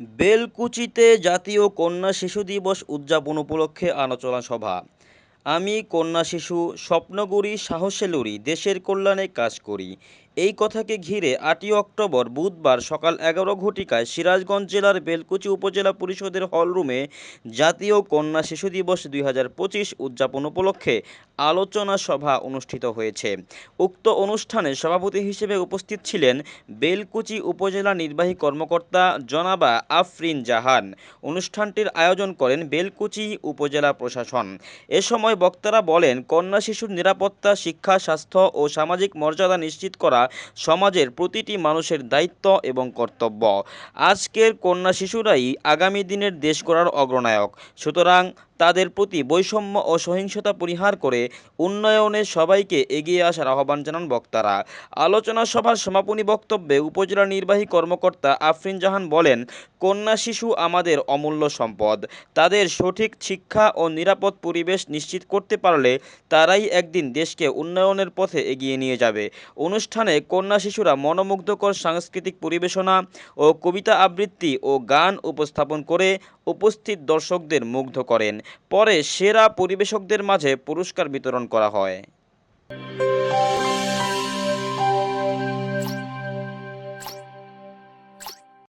বেলকুচিতে জাতীয় কন্যা শিশু দিবস উদযাপন উপলক্ষে আলোচনা সভা। আমি কন্যা শিশু স্বপ্নগুড়ি সাহসেলুরি, দেশের কল্যাণে কাজ করি। এই কথাকে ঘিরে আটই অক্টোবর বুধবার সকাল এগারো ঘটিকায় সিরাজগঞ্জ জেলার বেলকুচি উপজেলা পরিষদের হলরুমে জাতীয় কন্যা শিশু দিবস দুই হাজার পঁচিশ উদযাপন উপলক্ষে আলোচনা সভা অনুষ্ঠিত হয়েছে। উক্ত অনুষ্ঠানে সভাপতি হিসেবে উপস্থিত ছিলেন বেলকুচি উপজেলা নির্বাহী কর্মকর্তা জনাবা আফরিন জাহান। অনুষ্ঠানটির আয়োজন করেন বেলকুচি উপজেলা প্রশাসন। এ সময় বক্তারা বলেন, কন্যা শিশুর নিরাপত্তা, শিক্ষা, স্বাস্থ্য ও সামাজিক মর্যাদা নিশ্চিত করা সমাজের প্রতিটি মানুষের দায়িত্ব এবং কর্তব্য। আজকের কন্যা শিশুরাই আগামী দিনের দেশ গড়ার অগ্রনায়ক। সুতরাং তাদের প্রতি বৈষম্য ও সহিংসতা পরিহার করে উন্নয়নে সবাইকে এগিয়ে আসার আহ্বান জানান বক্তারা। আলোচনা সভার সমাপনী বক্তব্যে উপজেলা নির্বাহী কর্মকর্তা আফরিন জাহান বলেন, কন্যা শিশু আমাদের অমূল্য সম্পদ। তাদের সঠিক শিক্ষা ও নিরাপদ পরিবেশ নিশ্চিত করতে পারলে তারাই একদিন দেশকে উন্নয়নের পথে এগিয়ে নিয়ে যাবে। অনুষ্ঠানে কন্যা শিশুরা মনোমুগ্ধকর সাংস্কৃতিক পরিবেশনা ও কবিতা আবৃত্তি ও গান উপস্থাপন করে উপস্থিত দর্শকদের মুগ্ধ করেন। পরে সেরা পরিবেশকদের মাঝে পুরস্কার বিতরণ করা হয়।